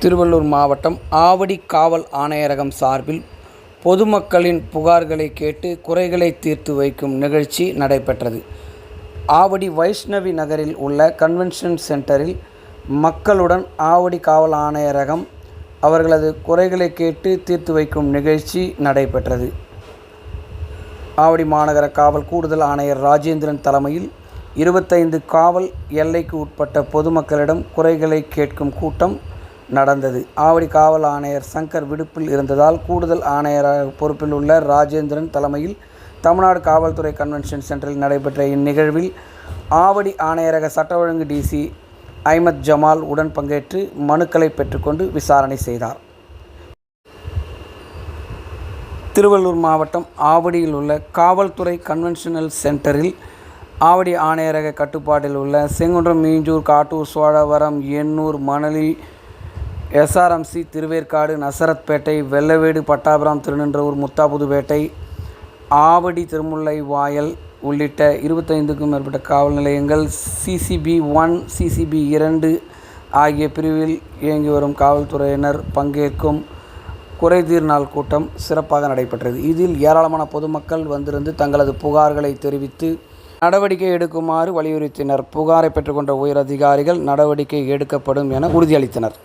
திருவள்ளூர் மாவட்டம் ஆவடி காவல் ஆணையரகம் சார்பில் பொதுமக்களின் புகார்களை கேட்டு குறைகளை தீர்த்து வைக்கும் நிகழ்ச்சி நடைபெற்றது. ஆவடி வைஷ்ணவி நகரில் உள்ள கன்வென்ஷன் சென்டரில் மக்களுடன் ஆவடி காவல் ஆணையரகம் அவர்களது குறைகளை கேட்டு தீர்த்து வைக்கும் நிகழ்ச்சி நடைபெற்றது. ஆவடி மாநகர காவல் கூடுதல் ஆணையர் ராஜேந்திரன் தலைமையில் இருபத்தைந்து காவல் எல்லைக்கு உட்பட்ட பொதுமக்களிடம் குறைகளை கேட்கும் கூட்டம் நடந்தது. ஆவடி காவல் ஆணையர் சங்கர் விடுப்பில் இருந்ததால் கூடுதல் ஆணையராக பொறுப்பில் உள்ள ராஜேந்திரன் தலைமையில் தமிழ்நாடு காவல்துறை கன்வென்ஷன் சென்டரில் நடைபெற்ற இந்நிகழ்வில் ஆவடி ஆணையரக சட்ட ஒழுங்கு டிசி ஐமத் ஜமால் உடன் பங்கேற்று மனுக்களை பெற்றுக்கொண்டு விசாரணை செய்தார். திருவள்ளூர் மாவட்டம் ஆவடியில் உள்ள காவல்துறை கன்வென்ஷனல் சென்டரில் ஆவடி ஆணையரக கட்டுப்பாட்டில் உள்ள செங்குன்றம் மீஞ்சூர் காட்டூர் சோழவரம் எண்ணூர் மணலி எஸ்ஆர்எம்சி திருவேற்காடு நசரத்பேட்டை வெள்ளவேடு பட்டாபுரம் திருநின்றவூர் முத்தாபுதுப்பேட்டை ஆவடி திருமுல்லை வாயல் உள்ளிட்ட இருபத்தைந்துக்கும் மேற்பட்ட காவல் நிலையங்கள் சிசிபி ஒன் சிசிபி இரண்டு ஆகிய பிரிவில் இயங்கி வரும் காவல்துறையினர் பங்கேற்கும் குறைதீர் நாள் கூட்டம் சிறப்பாக நடைபெற்றது. இதில் ஏராளமான பொதுமக்கள் வந்திருந்து தங்களது புகார்களை தெரிவித்து நடவடிக்கை எடுக்குமாறு வலியுறுத்தினர். புகாரை பெற்றுக்கொண்ட உயர் அதிகாரிகள் நடவடிக்கை எடுக்கப்படும் என உறுதியளித்தனர்.